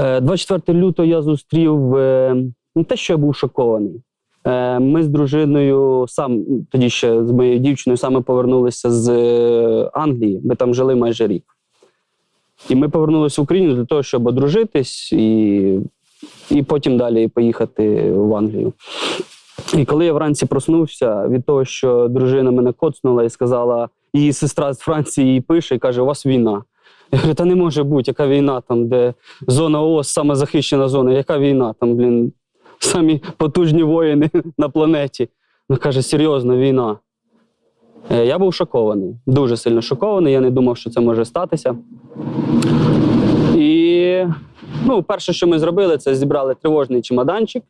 Е, 24 лютого я зустрів е, не те, що я був шокований. Е, Ми з дружиною сам тоді ще з моєю дівчиною саме повернулися з е, Англії. Ми там жили майже рік. І ми повернулися в Україну для того, щоб одружитись і, і потім далі поїхати в Англію. І коли я вранці проснувся від того, що дружина мене коцнула і сказала, її сестра з Франції їй пише і каже: у вас війна. Я говорю, та не може бути, яка війна там, де зона ООС саме захищена зона, яка війна там, блін, самі потужні воїни на планеті. Вона каже, серйозно, війна. Е, Я був шокований, дуже сильно шокований. Я не думав, що це може статися. І ну, перше, що ми зробили, це зібрали тривожний чемоданчик.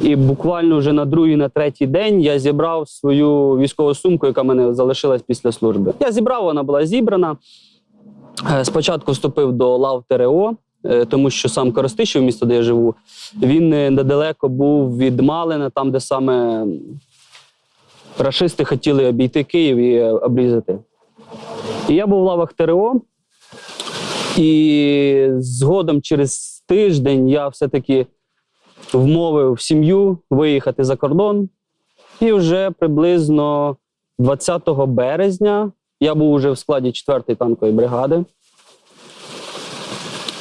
І буквально вже на другий, на третій день я зібрав свою військову сумку, яка мене залишилась після служби. Я зібрав, вона була зібрана. Е, Спочатку вступив до лав ТРО, е, тому що сам Коростишів, місто, де я живу, він е, недалеко був від Малина, там, де саме рашисти хотіли обійти Київ і обрізати. І я був в лавах ТРО, і згодом через тиждень я все-таки вмовив сім'ю виїхати за кордон. І вже приблизно 20 березня я був уже в складі 4-ї танкової бригади.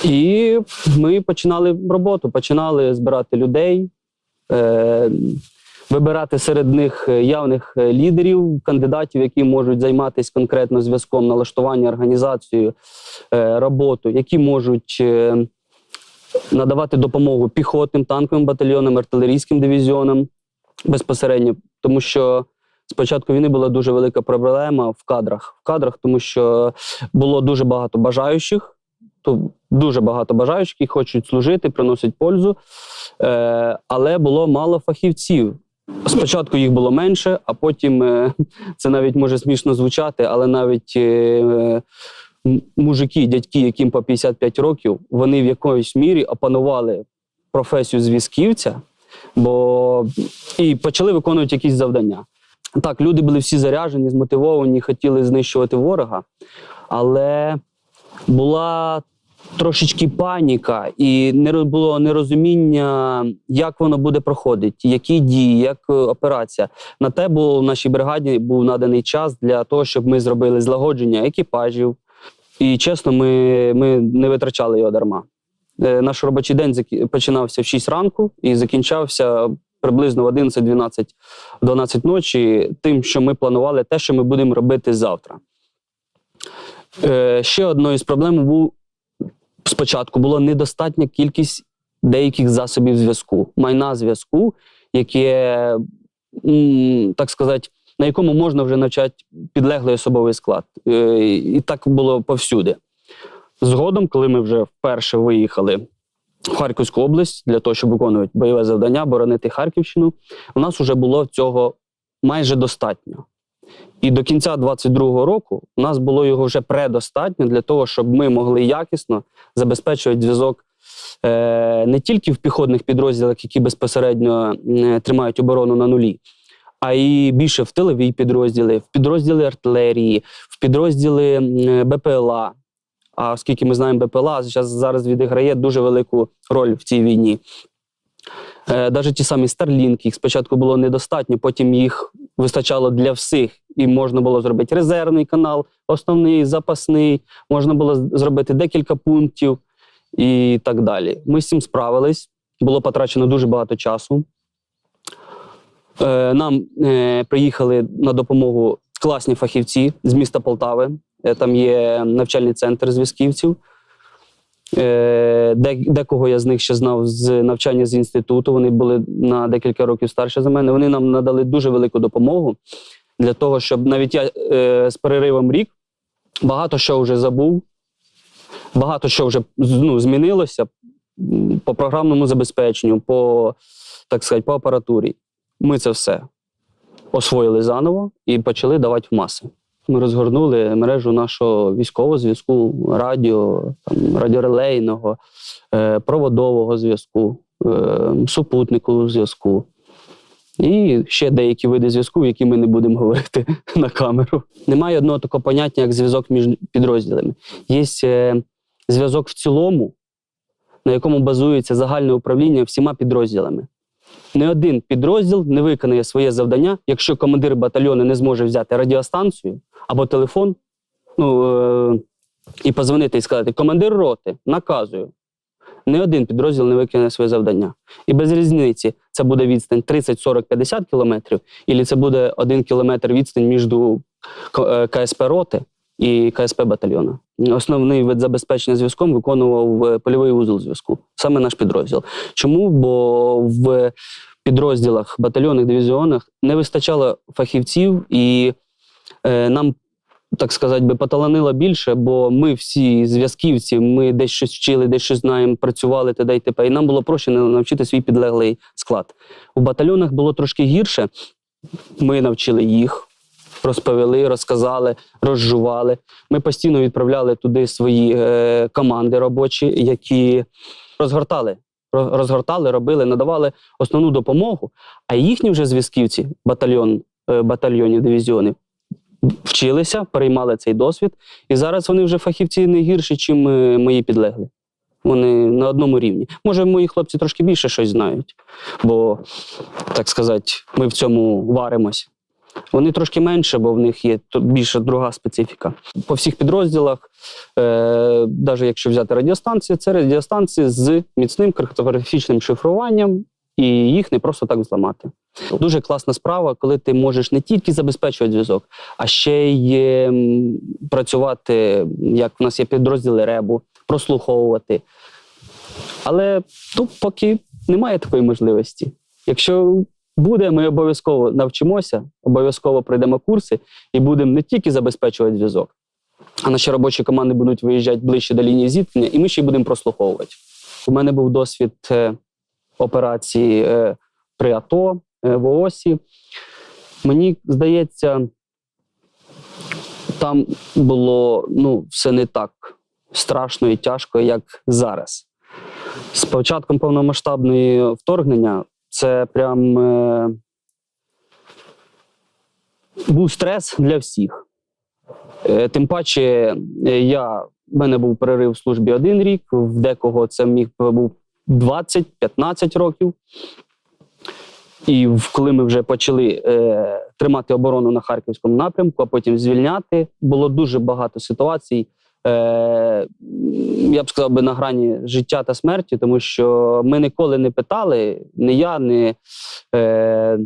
І ми починали роботу, починали збирати людей, е, вибирати серед них явних е, лідерів, кандидатів, які можуть займатися конкретно зв'язком, налаштування, організацією, е, роботу, які можуть е, надавати допомогу піхотним танковим батальйонам, артилерійським дивізіонам безпосередньо, тому що спочатку війни була дуже велика проблема в кадрах. В кадрах, тому що було дуже багато бажаючих, то дуже багато бажаючих, які хочуть служити, приносять пользу, е, але було мало фахівців. Спочатку їх було менше, а потім е, це навіть може смішно звучати, але навіть е, мужики, дядьки, яким по 55 років, вони в якоїсь мірі опанували професію зв'язківця, бо і почали виконувати якісь завдання. Так, люди були всі заряжені, змотивовані, хотіли знищувати ворога, але була трошечки паніка, і не було нерозуміння, як воно буде проходити, які дії, як е, операція. На те було в нашій бригаді був наданий час для того, щоб ми зробили злагодження екіпажів. І чесно, ми, ми не витрачали його дарма. Е, Наш робочий день починався в 6 ранку і закінчався приблизно в 11, 12, 12 ночі, тим, що ми планували те, що ми будемо робити завтра. Е, Ще одною з проблем був спочатку була недостатня кількість деяких засобів зв'язку, майна зв'язку, яке, так сказати, на якому можна вже навчати підлеглий особовий склад. Е, І так було повсюди. Згодом, коли ми вже вперше виїхали Харківську область для того, щоб виконувати бойове завдання, боронити Харківщину, у нас вже було цього майже достатньо. І до кінця 22-го року у нас було його вже предостатньо для того, щоб ми могли якісно забезпечувати зв'язок е, не тільки в піхотних підрозділах, які безпосередньо е, тримають оборону на нулі, а й більше в тилові підрозділи, в підрозділи артилерії, в підрозділи м, БПЛА. А оскільки ми знаємо, БПЛА зараз, зараз відіграє дуже велику роль в цій війні. Е, Навіть ті самі Starlink, їх спочатку було недостатньо, потім їх вистачало для всіх, і можна було зробити резервний канал, основний, запасний, можна було зробити декілька пунктів і так далі. Ми з цим справились. Було потрачено дуже багато часу. Е, Нам е, приїхали на допомогу класні фахівці з міста Полтави. Е, Там є навчальний центр зв'язківців. Е, Декого я з них ще знав з навчання з інституту. Вони були на декілька років старше за мене. Вони нам надали дуже велику допомогу для того, щоб навіть я е, з переривом рік багато що вже забув, багато що вже ну, змінилося по програмному забезпеченню, по так сказати, по апаратурі. Ми це все освоїли заново і почали давати в маси. Ми розгорнули мережу нашого військового зв'язку, радіо, там, радіорелейного, е, проводового зв'язку, е, супутникового зв'язку. І ще деякі види зв'язку, які ми не будемо говорити на камеру. Немає одного такого поняття, як зв'язок між підрозділами. Є е, зв'язок в цілому, на якому базується загальне управління всіма підрозділами. Ні один підрозділ не виконає своє завдання, якщо командир батальйону не зможе взяти радіостанцію або телефон ну, е- і позвонити і сказати: командир роти, наказую. Ні один підрозділ не виконає своє завдання. І без різниці це буде відстань 30, 40, 50 кілометрів, і це буде один кілометр відстань між е, КСП роти і КСП батальйону. Основний вид забезпечення зв'язком виконував е, польовий узол зв'язку, саме наш підрозділ. Чому? Бо в підрозділах, батальйонах, дивізіонах не вистачало фахівців, і е, нам, так сказати, би поталанило більше, бо ми всі зв'язківці, ми десь щось вчили, десь щось знаємо, працювали т.д. і т.п. І нам було проще на- навчити свій підлеглий склад. У батальйонах було трошки гірше. Ми навчили їх, розповіли, розказали, розжували. Ми постійно відправляли туди свої е, команди робочі, які розгортали, розгортали, робили, надавали основну допомогу. А їхні вже зв'язківці, батальйон, е, батальйонів, дивізіонів, вчилися, переймали цей досвід. І зараз вони вже фахівці не гірші, ніж мої підлеглі. Вони на одному рівні. Може, мої хлопці трошки більше щось знають, бо, так сказати, ми в цьому варимось. Вони трошки менше, бо в них є більше друга специфіка. По всіх підрозділах, е, навіть якщо взяти радіостанції, це радіостанції з міцним криптографічним шифруванням, і їх не просто так зламати. Дуже класна справа, коли ти можеш не тільки забезпечувати зв'язок, а ще й ем, працювати, як в нас є підрозділи ребу, прослуховувати. Але тут поки немає такої можливості. Якщо буде, ми обов'язково навчимося, обов'язково пройдемо курси і будемо не тільки забезпечувати зв'язок, а наші робочі команди будуть виїжджати ближче до лінії зіткнення, і ми ще й будемо прослуховувати. У мене був досвід е, операції е, при АТО е, в ООСі. Мені здається, там було ну, все не так страшно і тяжко, як зараз. З початком повномасштабної вторгнення це прям е, був стрес для всіх. Е, тим паче, е, я, в мене був перерив в службі один рік, в декого це міг був 20-15 років. І коли ми вже почали е, тримати оборону на харківському напрямку, а потім звільняти, було дуже багато ситуацій. Е, я б сказав би на грані життя та смерті, тому що ми ніколи не питали, ні я, ні е,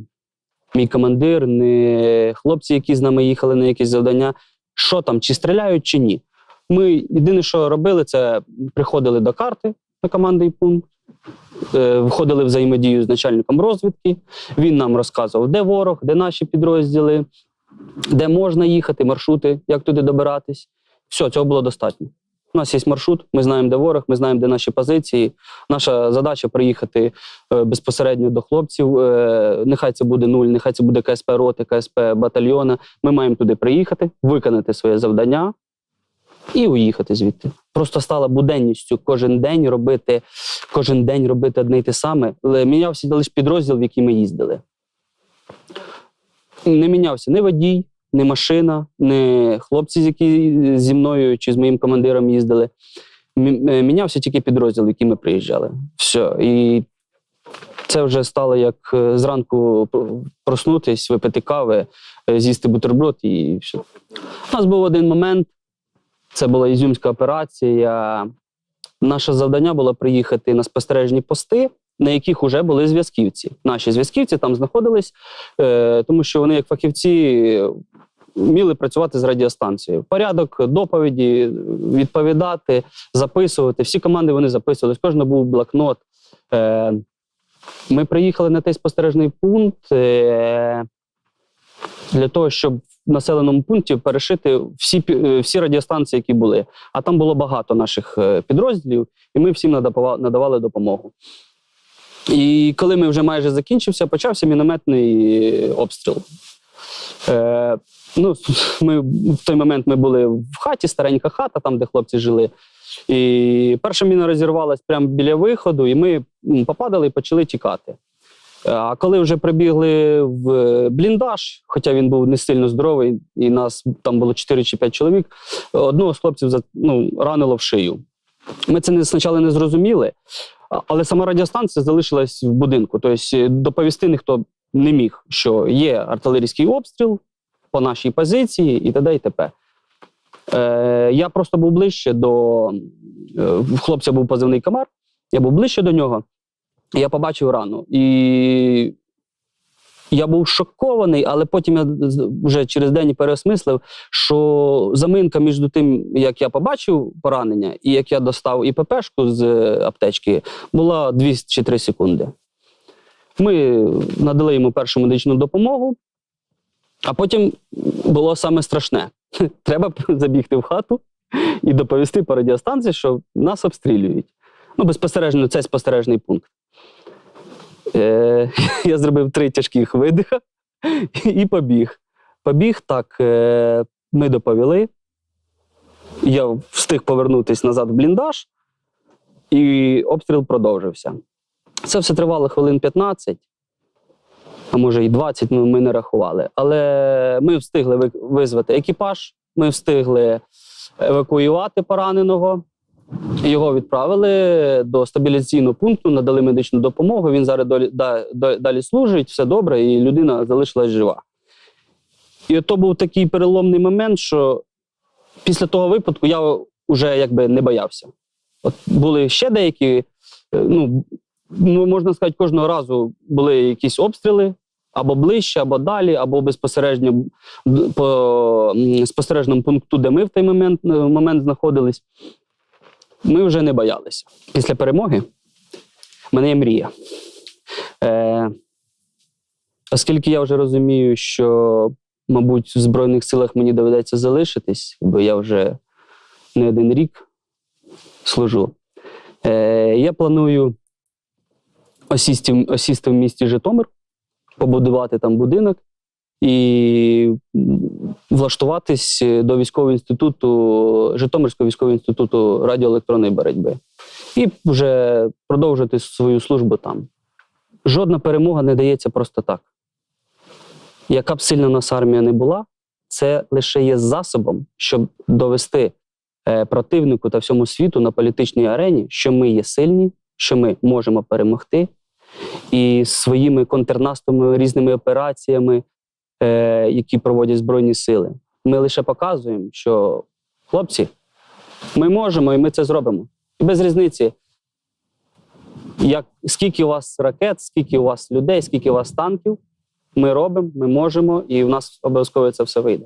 мій командир, ні хлопці, які з нами їхали на якісь завдання, що там, чи стріляють, чи ні. Ми єдине, що робили, це приходили до карти на командний пункт, е, входили в взаємодію з начальником розвідки. Він нам розказував, де ворог, де наші підрозділи, де можна їхати, маршрути, як туди добиратись. Все, цього було достатньо. У нас є маршрут, ми знаємо, де ворог, ми знаємо, де наші позиції. Наша задача приїхати е, безпосередньо до хлопців. Е, нехай це буде нуль, нехай це буде КСП роти, КСП батальйона. Ми маємо туди приїхати, виконати своє завдання і уїхати звідти. Просто стала буденністю кожен день робити, кожен день робити одне й те саме. Але Мінявся лише підрозділ, в який ми їздили. Не мінявся ні водій, ні машина, ні хлопці, які зі мною чи з моїм командиром їздили. Е, Мінявся тільки підрозділ, в який ми приїжджали. Все. І це вже стало як е, зранку проснутись, випити кави, е, з'їсти бутерброд і все. У нас був один момент, це була ізюмська операція. Наше завдання було приїхати на спостережні пости, на яких вже були зв'язківці. Наші зв'язківці там знаходились, е, тому що вони, як фахівці, вміли працювати з радіостанцією. Порядок доповіді, відповідати, записувати. Всі команди вони записували. Кожного був блокнот. Е, ми приїхали на той спостережний пункт е, для того, щоб в населеному пункті перешити всі, е, всі радіостанції, які були. А там було багато наших підрозділів, і ми всім надавали допомогу. І коли ми вже майже закінчився, почався мінометний обстріл. Е, ну, ми, в той момент ми були в хаті, старенька хата, там, де хлопці жили. І перша міна розірвалась прямо біля виходу, і ми попадали і почали тікати. Е, А коли вже прибігли в бліндаж, хоча він був не сильно здоровий, і нас там було 4 чи 5 чоловік, одного з хлопців ну, ранило в шию. Ми це спочатку не зрозуміли, але сама радіостанція залишилась в будинку. Тобто е, доповісти ніхто не міг, що є артилерійський обстріл по нашій позиції і т.д. і т.п. Е, я просто був ближче до е, в хлопця був позивний комар, я був ближче до нього, і я побачив рану. І я був шокований, але потім я вже через день переосмислив, що заминка між тим, як я побачив поранення, і як я достав ІППшку з е, аптечки, була 2 чи 3 секунди. Ми надали йому першу медичну допомогу, а потім було саме страшне. Треба забігти в хату і доповісти по радіостанції, що нас обстрілюють. Ну, безпосередньо, це спостережний пункт. Е, я зробив три тяжких видиха і побіг. Побіг так, е, ми доповіли. Я встиг повернутися назад в бліндаж, і обстріл продовжився. Це все тривало хвилин 15, а може і 20, ну, ми не рахували. Але ми встигли визвати екіпаж, ми встигли евакуювати пораненого. Його відправили до стабілізаційного пункту, надали медичну допомогу. Він зараз долі, да, далі служить, все добре, і людина залишилась жива. І то був такий переломний момент, що після того випадку я вже якби не боявся. От були ще деякі, е, ну, ну можна сказати, кожного разу були якісь обстріли або ближче, або далі, або безпосередньо по спостережному пункту, де ми в той момент, е, момент знаходились. Ми вже не боялися. Після перемоги в мене є мрія. Е, оскільки я вже розумію, що, мабуть, в Збройних силах мені доведеться залишитись, бо я вже не один рік служу. Е, я планую осісти, осісти в місті Житомир, побудувати там будинок і влаштуватись до військового інституту, Житомирського військового інституту радіоелектронної боротьби. І вже продовжити свою службу там. Жодна перемога не дається просто так. Яка б сильна нас армія не була, це лише є засобом, щоб довести е, противнику та всьому світу на політичній арені, що ми є сильні, що ми можемо перемогти, і своїми контрнаступами, різними операціями, е, які проводять Збройні сили, ми лише показуємо, що хлопці, ми можемо і ми це зробимо. І без різниці, як, скільки у вас ракет, скільки у вас людей, скільки у вас танків, ми робимо, ми можемо, і в нас обов'язково це все вийде.